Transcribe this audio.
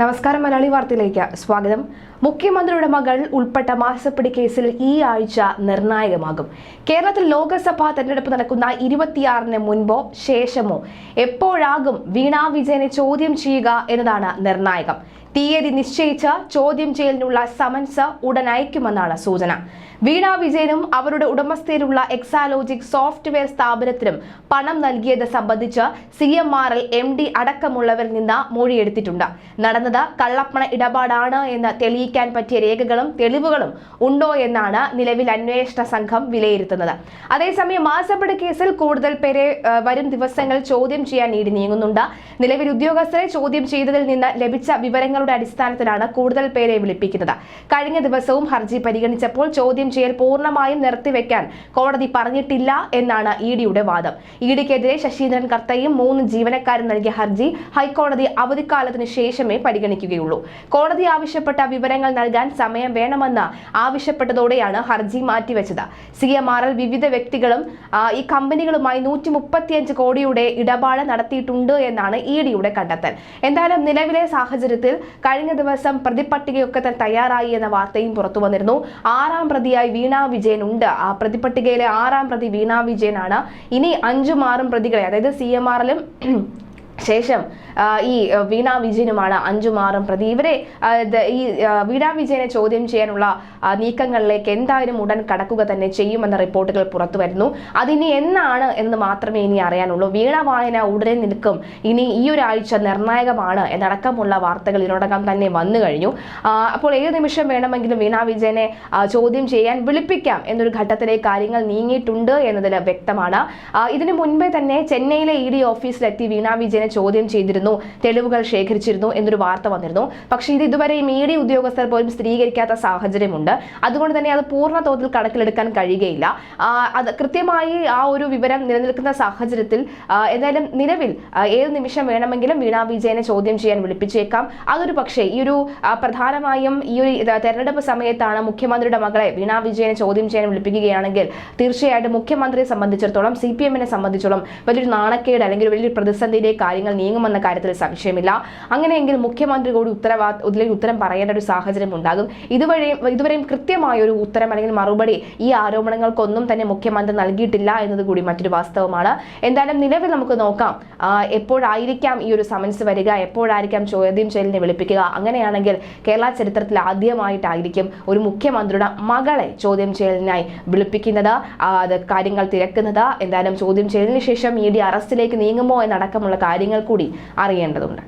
നമസ്കാരം മലയാളി വാർത്തയിലേക്ക് സ്വാഗതം. മുഖ്യമന്ത്രിയുടെ മകൾ ഉൾപ്പെട്ട മാസപ്പിടി കേസിൽ ഈ ആഴ്ച നിർണായകമാകും. കേരളത്തിൽ ലോക്സഭാ തെരഞ്ഞെടുപ്പ് നടക്കുന്ന ഇരുപത്തിയാറിന് മുൻപോ ശേഷമോ എപ്പോഴാകും വീണാ വിജയനെ ചോദ്യം ചെയ്യുക എന്നതാണ് നിർണായകം. തീയതി നിശ്ചയിച്ച ചോദ്യം ചെയ്യലിനുള്ള സമൻസ് ഉടൻ അയക്കുമെന്നാണ് സൂചന. വീണ വിജയനും അവരുടെ ഉടമസ്ഥയിലുള്ള എക്സാലോജിക് സോഫ്റ്റ്വെയർ സ്ഥാപനത്തിനും പണം നൽകിയത് സംബന്ധിച്ച് C M R L M D അടക്കമുള്ളവരിൽ നിന്ന് മൊഴിയെടുത്തിട്ടുണ്ട്. നടന്നത് കള്ളപ്പണ ഇടപാടാണ് എന്ന് തെളിയിക്കാൻ പറ്റിയ രേഖകളും തെളിവുകളും ഉണ്ടോ എന്നാണ് നിലവിൽ അന്വേഷണ സംഘം വിലയിരുത്തുന്നത്. അതേസമയം മാസപ്പെടു കേസിൽ കൂടുതൽ പേരെ വരും ദിവസങ്ങൾ ചോദ്യം ചെയ്യാൻ ഇടി നീങ്ങുന്നുണ്ട്. നിലവിൽ ഉദ്യോഗസ്ഥരെ ചോദ്യം ചെയ്തതിൽ നിന്ന് ലഭിച്ച വിവരങ്ങളുടെ അടിസ്ഥാനത്തിലാണ് കൂടുതൽ പേരെ വിളിപ്പിക്കുന്നത്. കഴിഞ്ഞ ദിവസവും ഹർജി പരിഗണിച്ചപ്പോൾ ചോദ്യം ചെയ്യൽ പൂർണമായും നിർത്തിവെക്കാൻ കോടതി പറഞ്ഞിട്ടില്ല എന്നാണ് ഇ ഡിയുടെ വാദം. ഇ ഡിക്കെതിരെ ശശീന്ദ്രൻ കർത്തയും മൂന്ന് ജീവനക്കാരും നൽകിയ ഹർജി ഹൈക്കോടതി അവധിക്കാലത്തിന് ശേഷമേ പരിഗണിക്കുകയുള്ളൂ. കോടതി ആവശ്യപ്പെട്ട വിവരങ്ങൾ നൽകാൻ സമയം വേണമെന്ന് ആവശ്യപ്പെട്ടതോടെയാണ് ഹർജി മാറ്റിവെച്ചത്. സി എം ആർ എൽ വിവിധ വ്യക്തികളും ഈ കമ്പനികളുമായി നൂറ്റി മുപ്പത്തിയഞ്ച് കോടിയുടെ ഇടപാട് നടത്തിയിട്ടുണ്ട് എന്നാണ് ഇ ഡിയുടെ കണ്ടെത്തൽ. എന്തായാലും നിലവിലെ സാഹചര്യത്തിൽ കഴിഞ്ഞ ദിവസം പ്രതിപട്ടികയൊക്കെ തന്നെ തയ്യാറായി എന്ന വാർത്തയും പുറത്തു വന്നിരുന്നു. ആറാം പ്രതിയായി വീണ വിജയൻ ഉണ്ട്. ആ പ്രതിപട്ടികയിലെ ആറാം പ്രതി വീണ വിജയനാണ്. ഇനി അഞ്ചും ആറും പ്രതികളെ അതായത് സി എം ആറിലും ശേഷം ഈ വീണാ വിജയനുമാണ് അഞ്ചും ആറും പ്രതി. ഇവരെ ഈ വീണാ വിജയനെ ചോദ്യം ചെയ്യാനുള്ള നീക്കങ്ങളിലേക്ക് എന്തായാലും ഉടൻ കടക്കുക തന്നെ ചെയ്യുമെന്ന റിപ്പോർട്ടുകൾ പുറത്തു വരുന്നു. അതിനി എന്നാണ് എന്ന് മാത്രമേ ഇനി അറിയാനുള്ളൂ. വീണ വായന ഉടനെ നിൽക്കും. ഇനി ഈ ഒരാഴ്ച നിർണായകമാണ് എന്നടക്കമുള്ള വാർത്തകൾ ഇതിനോടകം തന്നെ വന്നു കഴിഞ്ഞു. അപ്പോൾ ഏത് നിമിഷം വേണമെങ്കിലും വീണ വിജയനെ ചോദ്യം ചെയ്യാൻ വിളിപ്പിക്കാം എന്നൊരു ഘട്ടത്തിലേക്ക് കാര്യങ്ങൾ നീങ്ങിയിട്ടുണ്ട് എന്നതിൽ വ്യക്തമാണ്. ഇതിനു മുൻപേ തന്നെ ചെന്നൈയിലെ ഇ ഡി ഓഫീസിലെത്തി വീണ വിജയനെ ചോദ്യം ചെയ്തിരുന്നു തെളിവുകൾ ശേഖരിച്ചിരുന്നു എന്നൊരു വാർത്ത വന്നിരുന്നു. പക്ഷേ ഇത് ഇതുവരെ മീഡിയ ഉദ്യോഗസ്ഥർ പോലും സ്ഥിരീകരിക്കാത്ത സാഹചര്യമുണ്ട്. അതുകൊണ്ട് തന്നെ അത് പൂർണ തോതിൽ കണക്കിലെടുക്കാൻ കഴിയുകയില്ല. അത് കൃത്യമായി ആ ഒരു വിവരം നിലനിൽക്കുന്ന സാഹചര്യത്തിൽ എന്തായാലും നിലവിൽ ഏത് നിമിഷം വേണമെങ്കിലും വീണ വിജയനെ ചോദ്യം ചെയ്യാൻ വിളിപ്പിച്ചേക്കാം. അതൊരു പക്ഷേ ഈ ഒരു പ്രധാനമായും ഈ ഒരു തെരഞ്ഞെടുപ്പ് സമയത്താണ് മുഖ്യമന്ത്രിയുടെ മകളെ വീണ വിജയനെ ചോദ്യം ചെയ്യാൻ വിളിപ്പിക്കുകയാണെങ്കിൽ തീർച്ചയായിട്ടും മുഖ്യമന്ത്രിയെ സംബന്ധിച്ചിടത്തോളം സി പി എമ്മിനെ സംബന്ധിച്ചോളം വലിയൊരു നാണക്കേട് അല്ലെങ്കിൽ വലിയൊരു പ്രതിസന്ധിയിലേക്ക് കാര്യങ്ങൾ നീങ്ങുമെന്ന കാര്യത്തിൽ സംശയമില്ല. അങ്ങനെയെങ്കിൽ മുഖ്യമന്ത്രി കൂടി ഉത്തരവാ ഉത്തരം പറയേണ്ട ഒരു സാഹചര്യം ഉണ്ടാകും. ഇതുവരെയും ഇതുവരെയും കൃത്യമായ ഒരു ഉത്തരം അല്ലെങ്കിൽ മറുപടി ഈ ആരോപണങ്ങൾക്കൊന്നും തന്നെ മുഖ്യമന്ത്രി നൽകിയിട്ടില്ല എന്നത് കൂടി മറ്റൊരു വാസ്തവമാണ്. എന്തായാലും നിലവിൽ നമുക്ക് നോക്കാം. എപ്പോഴായിരിക്കാം ഈ ഒരു സമൻസ് വരിക? എപ്പോഴായിരിക്കാം ചോദ്യം ചെയ്യലിനെ വിളിപ്പിക്കുക? അങ്ങനെയാണെങ്കിൽ കേരള ചരിത്രത്തിൽ ആദ്യമായിട്ടായിരിക്കും ഒരു മുഖ്യമന്ത്രിയുടെ മകളെ ചോദ്യം ചെയ്യലിനായി വിളിപ്പിക്കുന്നത്. കാര്യങ്ങൾ തിരക്കുന്നത്. എന്തായാലും ചോദ്യം ചെയ്യലിന് ശേഷം ഇ ഡി അറസ്റ്റിലേക്ക് നീങ്ങുമോ എന്നടക്കമുള്ള കാര്യങ്ങൾ കൂടി അറിയേണ്ടതുണ്ട്.